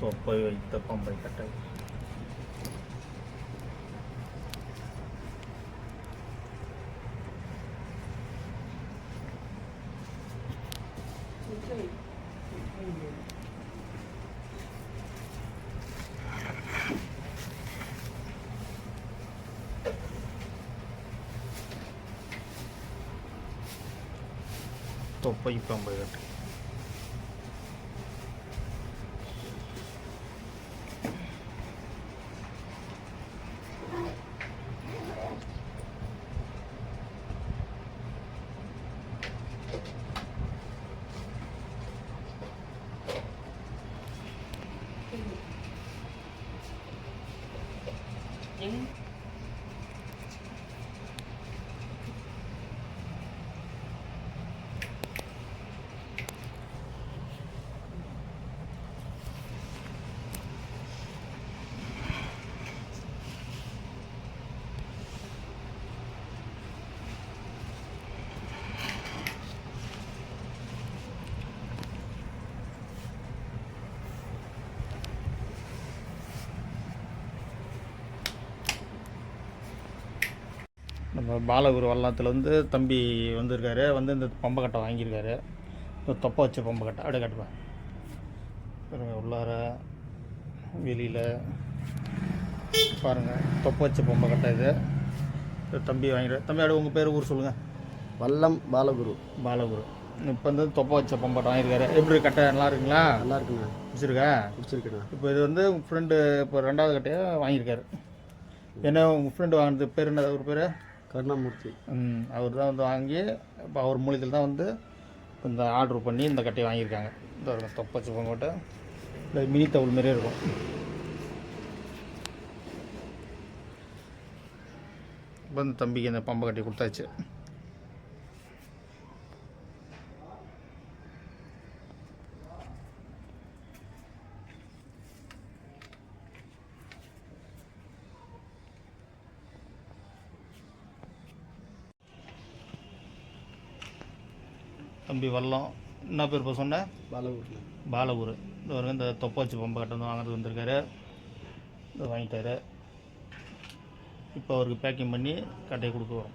தொப்பை வைத்த பம்பை கட்டை தொப்பை பம்பை கட்டை நம்ம பாலகுரு வல்லத்தில் வந்து தம்பி வந்திருக்காரு. வந்து இந்த பம்பை கட்டை வாங்கியிருக்காரு. தொப்பை வச்ச பம்பை கட்டை. அப்படியே கட்டுப்பேன் பாருங்க உள்ளார வெளியில். பாருங்கள் தொப்பை வச்ச பம்பை கட்டை இது. தம்பி வாங்கிடு தம்பி அப்படியே உங்கள் பேர் ஊர் சொல்லுங்கள் வல்லம் பாலகுரு. பாலகுரு. இப்போ வந்து தொப்பை வச்ச பம்பை வாங்கியிருக்காரு. எப்படி கட்டை? நல்லா இருக்குங்களா? நல்லா இருக்குண்ணா. பிடிச்சிருக்கா? பிடிச்சிருக்குண்ணா. இப்போ இது வந்து உங்கள் ஃப்ரெண்டு இப்போ ரெண்டாவது கட்டையாக வாங்கியிருக்காரு. என்ன உங்கள் ஃப்ரெண்டு வாங்கினது? பேர் என்ன? ஒரு பேர்? கருணாமூர்த்தி. அவர் தான் வந்து வாங்கி இப்போ அவர் மூலியத்தில் தான் வந்து இந்த ஆர்டர் பண்ணி இந்த கட்டையை வாங்கியிருக்காங்க. இந்த ஒரு தொப்பச்சு பொங்கோட்டை இந்த மினி தவுள் மாரியே இருக்கும். இப்போ இந்த தம்பிக்கு இந்த பம்பை கட்டி கொடுத்தாச்சு. தம்பி வல்லம் என்ன பேர் இப்போ சொன்னேன் பாலகுருண்ணா பாலகுரு. இந்த ஒரு இந்த தொப்பாச்சி பம்பை கட்டை வந்து வாங்குறது வந்திருக்காரு. இதை வாங்கிட்டாரு. இப்போ அவருக்கு பேக்கிங் பண்ணி கட்டையை கொடுக்க வரோம்.